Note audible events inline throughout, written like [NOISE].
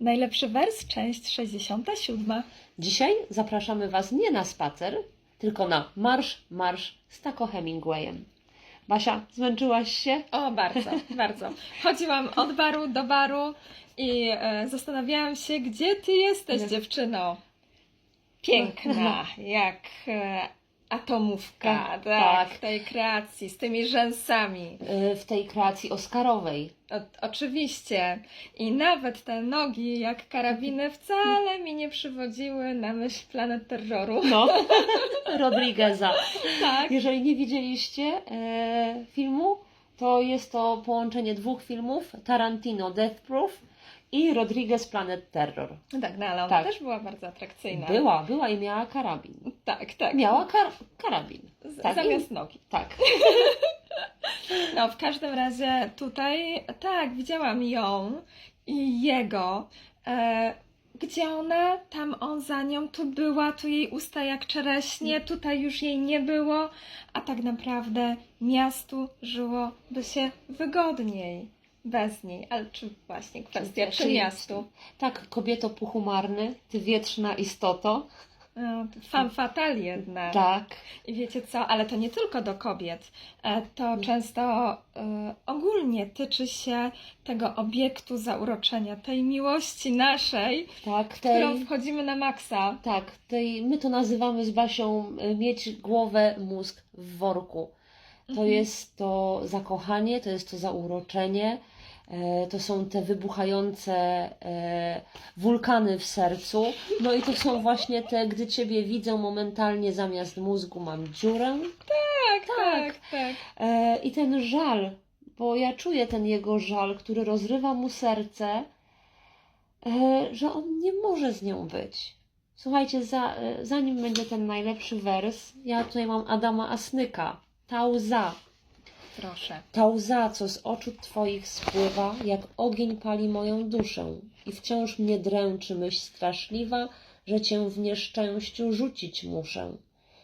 Najlepszy wers, część 67. Dzisiaj zapraszamy Was nie na spacer, tylko na marsz, marsz z Taco Hemingwayem. Basia, zmęczyłaś się? O, bardzo, bardzo. Chodziłam od baru do baru i e, zastanawiałam się, gdzie ty jesteś, Nie. dziewczyno. Piękna, jak e, atomówka, Tak, tak, tak. w tej kreacji, z tymi rzęsami. Yy, W tej kreacji Oscarowej. O, oczywiście. I nawet te nogi, jak karabiny, wcale mi nie przywodziły na myśl Planet Terroru. No, [LAUGHS] Rodrigueza. Tak. Jeżeli nie widzieliście e, filmu, to jest to połączenie dwóch filmów: Tarantino Death Proof i Rodriguez Planet Terror. Tak, no ale ona Tak. też była bardzo atrakcyjna. Była, była i miała karabin. Tak, tak. Miała kar karabin. Z- tak, Zamiast nogi. Tak. [LAUGHS] No, w każdym razie tutaj, tak, widziałam ją i jego. E, gdzie ona? Tam on za nią, tu była, tu jej usta jak czereśnie, tutaj już jej nie było, a tak naprawdę miastu żyłoby się wygodniej bez niej. Ale czy właśnie kwestia, miastu? Tak, kobieto puchumarny, ty wietrzna istoto. No, femme fatale jednak. Tak. I wiecie co, ale to nie tylko do kobiet. E, To często e, ogólnie tyczy się tego obiektu zauroczenia, tej miłości naszej, Tak, w którą tej, wchodzimy na maksa. tak, tej, my to nazywamy z Basią y, mieć głowę, mózg w worku. To Mhm. jest to zakochanie, to jest to zauroczenie, e, to są te wybuchające e, wulkany w sercu. No i to są właśnie te, gdy Ciebie widzę momentalnie zamiast mózgu mam dziurę. Tak, Tak. tak, tak. E, I ten żal, bo ja czuję ten jego żal, który rozrywa mu serce, e, że on nie może z nią być. Słuchajcie, za, e, zanim będzie ten najlepszy wers, ja tutaj mam Adama Asnyka. Ta łza, Proszę. ta łza, co z oczu Twoich spływa, jak ogień pali moją duszę. I wciąż mnie dręczy myśl straszliwa, że Cię w nieszczęściu rzucić muszę,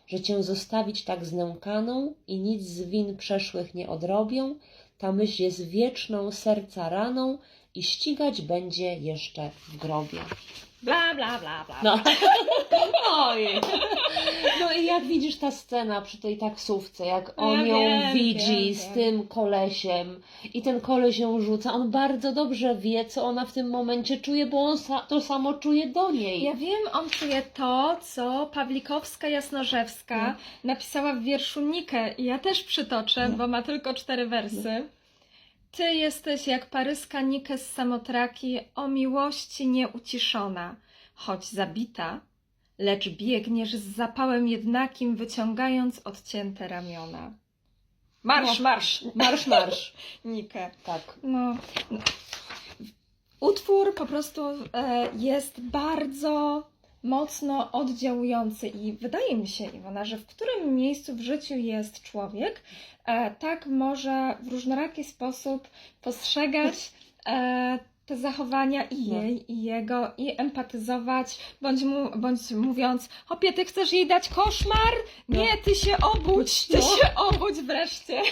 że Cię zostawić tak znękaną i nic z win przeszłych nie odrobią, ta myśl jest wieczną serca raną i ścigać będzie jeszcze w grobie. Bla, bla, bla, bla. No. [LAUGHS] Oj. No i jak widzisz ta scena przy tej taksówce, jak on Ja ją wiem, widzi wiem, z wiem. tym kolesiem i ten koleś ją rzuca, on bardzo dobrze wie, co ona w tym momencie czuje, bo on sa- to samo czuje do niej. Ja wiem, on czuje to, co Pawlikowska Jasnorzewska No. napisała w wierszu Nikę i ja też przytoczę, No. bo ma tylko cztery wersy. Ty jesteś jak paryska Nikę z samotraki, o miłości nieuciszona, choć zabita, lecz biegniesz z zapałem jednakim, wyciągając odcięte ramiona. Marsz, No. marsz, Marsz, marsz. [LAUGHS] Nikę. Tak. No. no. Utwór po prostu e, jest bardzo mocno oddziałujący i wydaje mi się, Iwona, że w którym miejscu w życiu jest człowiek, e, tak może w różnoraki sposób postrzegać e, te zachowania i No. jej, i jego, i empatyzować, bądź, mu, bądź mówiąc, hopie, ty chcesz jej dać koszmar? Nie, ty się obudź, ty No. się obudź wreszcie.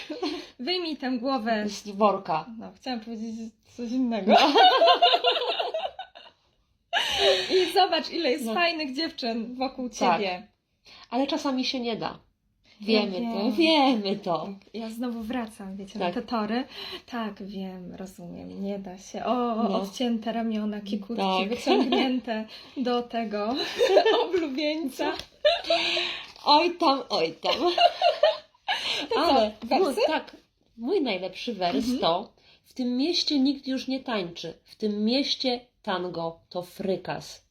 Wyjmij tę głowę Z worka. no, chciałam powiedzieć coś innego. [LAUGHS] I zobacz, ile jest No. fajnych dziewczyn wokół Tak. ciebie. Ale czasami się nie da. Wiemy Ja to, wiem. wiemy to. Ja znowu wracam, wiecie, Tak. na te tory. Tak, wiem, rozumiem, nie da się. O, No. odcięte ramiona, kikutki, Tak. wyciągnięte [LAUGHS] do tego [LAUGHS] oblubieńca. Oj tam, oj tam. To Ale mój, tak, mój najlepszy wers Mhm. to w tym mieście nikt już nie tańczy. W tym mieście tango to frykas.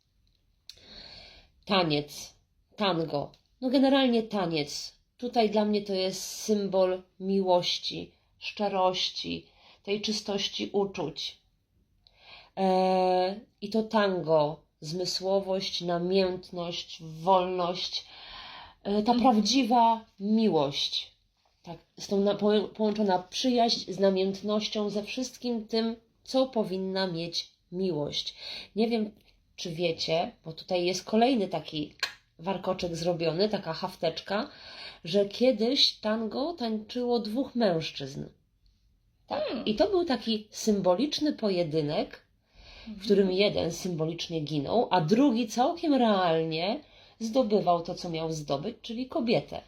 Taniec, tango. No generalnie taniec. Tutaj dla mnie to jest symbol miłości, szczerości, tej czystości uczuć. Eee, I to tango, zmysłowość, namiętność, wolność, e, ta Mhm. prawdziwa miłość. Tak, z tą na, po, połączona przyjaźń z namiętnością, ze wszystkim tym, co powinna mieć miłość. Nie wiem, czy wiecie, bo tutaj jest kolejny taki warkoczek zrobiony, taka hafteczka, że kiedyś tango tańczyło dwóch mężczyzn. Tak. Hmm. I to był taki symboliczny pojedynek, w którym jeden symbolicznie ginął, a drugi całkiem realnie zdobywał to, co miał zdobyć, czyli kobietę.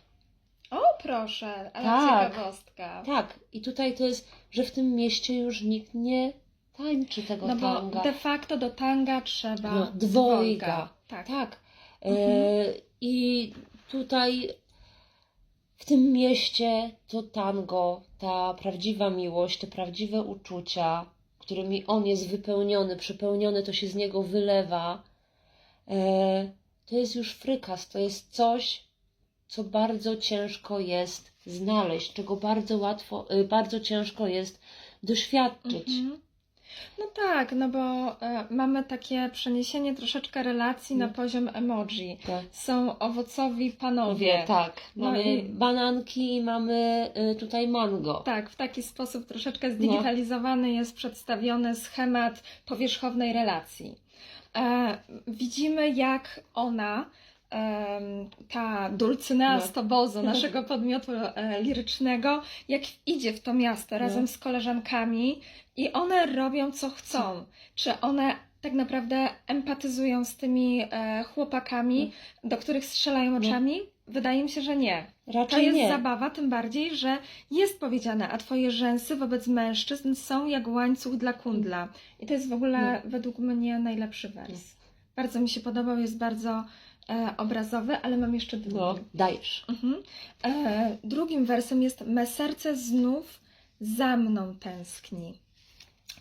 O, proszę, ale Tak. ciekawostka. Tak, i tutaj to jest, że w tym mieście już nikt nie tańczy tego No bo tanga. de facto do tanga trzeba No, dwojga. Tak. Tak. Mhm. E, I tutaj w tym mieście to tango, ta prawdziwa miłość, te prawdziwe uczucia, którymi on jest wypełniony, przepełniony, to się z niego wylewa. E, to jest już frykas, to jest coś, co bardzo ciężko jest znaleźć, czego bardzo łatwo, e, bardzo ciężko jest doświadczyć. Mhm. No tak, no bo e, mamy takie przeniesienie troszeczkę relacji na Mm. poziom emoji. Tak. Są owocowi panowie. Mówię, tak. No Mamy i- bananki i mamy y, tutaj mango. Tak, w taki sposób troszeczkę zdigitalizowany jest przedstawiony schemat powierzchownej relacji. E, widzimy, jak ona, ta Dulcynea No. z Tobozu, [LAUGHS] naszego podmiotu e, lirycznego, jak idzie w to miasto razem No. z koleżankami i one robią co chcą. Czy one tak naprawdę empatyzują z tymi e, chłopakami, do których strzelają No. oczami? Wydaje mi się, że nie. To Raczej jest nie. zabawa, tym bardziej, że jest powiedziane, a twoje rzęsy wobec mężczyzn są jak łańcuch dla kundla. I to jest w ogóle według mnie najlepszy wers. Bardzo mi się podobał, jest bardzo e, obrazowy, ale mam jeszcze drugi. No, dajesz. Mhm. E, drugim wersem jest Me serce znów za mną tęskni.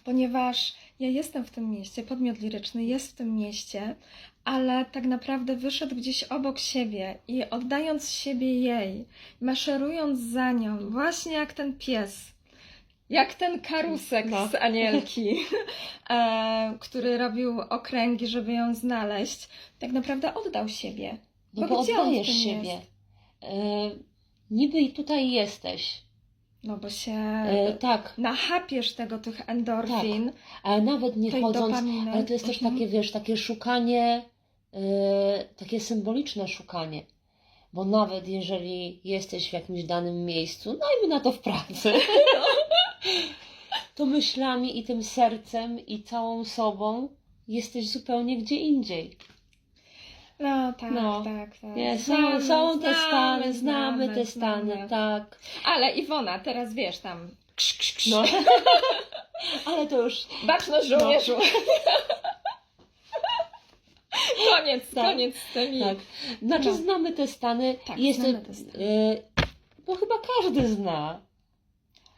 Ponieważ ja jestem w tym mieście, podmiot liryczny jest w tym mieście, ale tak naprawdę wyszedł gdzieś obok siebie i oddając siebie jej, maszerując za nią, właśnie jak ten pies, jak ten karusek No. z Anielki, [LAUGHS] e, który robił okręgi, żeby ją znaleźć, tak naprawdę oddał siebie. No Bo bo oddajesz siebie. jest? E, niby i tutaj jesteś. No bo się E, tak, nachapiesz tego, tych endorfin, ale nawet nie chodząc, dopaminy. ale to jest też Mhm. takie, wiesz, takie szukanie, e, takie symboliczne szukanie. Bo nawet jeżeli jesteś w jakimś danym miejscu, dajmy na to w pracy, [LAUGHS] [LAUGHS] to myślami i tym sercem i całą sobą jesteś zupełnie gdzie indziej. No tak, No. tak, tak. Nie, są, Znamy, są te znamy, stany, znamy te znamy. stany, tak. Ale Iwona, teraz wiesz tam. Ksz, ksz, ksz. No. [LAUGHS] Ale to już Baczność żołnierzu. [LAUGHS] koniec, Tak. koniec z tymi. tak. Znaczy No. znamy te stany. Tak, jest znamy te stany. y, bo chyba każdy zna.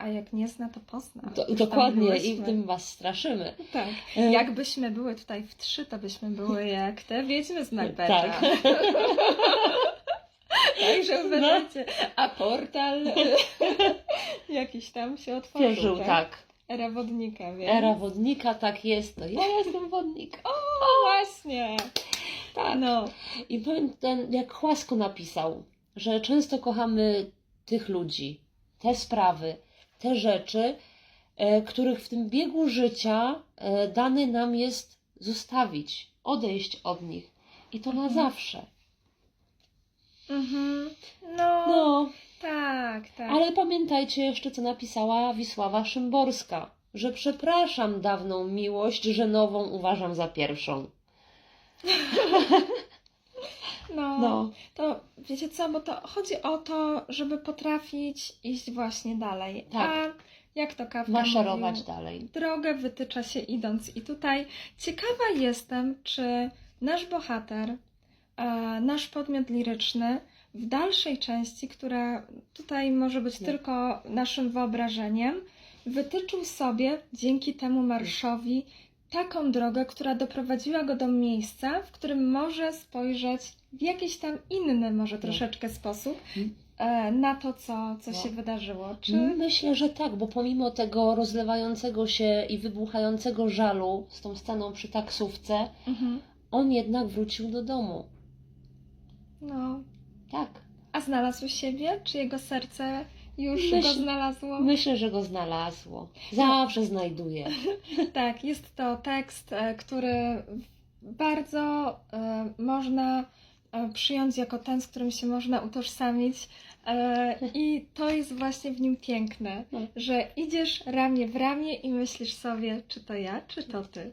A jak nie zna, to pozna. Tam dokładnie i byłyśmy. tym was straszymy. Tak. Y, Jakbyśmy były tutaj w trzy, to byśmy były jak te wiedźmy z Macbetha. Tak. [LAUGHS] Także uważajcie. A portal [LAUGHS] jakiś tam się otworzył. Wierzył, tak. Era wodnika, więc... Era wodnika, tak jest. No, ja jestem wodnik. O! O, właśnie. Tak. No. I powiem, ten, jak Chłasko napisał, że często kochamy tych ludzi, te sprawy, te rzeczy, e, których w tym biegu życia e, dane nam jest zostawić, odejść od nich. I to na Mhm. zawsze. Mhm. No, No, tak, tak. ale pamiętajcie jeszcze, co napisała Wisława Szymborska, że przepraszam dawną miłość, że nową uważam za pierwszą. [LAUGHS] No, No, to wiecie co, bo to chodzi o to, żeby potrafić iść właśnie dalej. Tak. A jak to Kawka maszerować mówił, dalej. drogę wytycza się idąc. I tutaj ciekawa jestem, czy nasz bohater, nasz podmiot liryczny w dalszej części, która tutaj może być Nie. tylko naszym wyobrażeniem, wytyczył sobie dzięki temu marszowi taką drogę, która doprowadziła go do miejsca, w którym może spojrzeć w jakiś tam inny, może troszeczkę sposób Mm. e, na to, co, co No. się wydarzyło. Czy... Myślę, że tak, bo pomimo tego rozlewającego się i wybuchającego żalu z tą sceną przy taksówce, Mhm. on jednak wrócił do domu. No, Tak. A znalazł siebie? Czy jego serce już Myśl- go znalazło? Myślę, że go znalazło. Zawsze znajduje. [LAUGHS] Tak, jest to tekst, e, który bardzo e, można e, przyjąć jako ten, z którym się można utożsamić. [LAUGHS] I to jest właśnie w nim piękne, No. że idziesz ramię w ramię i myślisz sobie, czy to ja, czy to ty. [LAUGHS]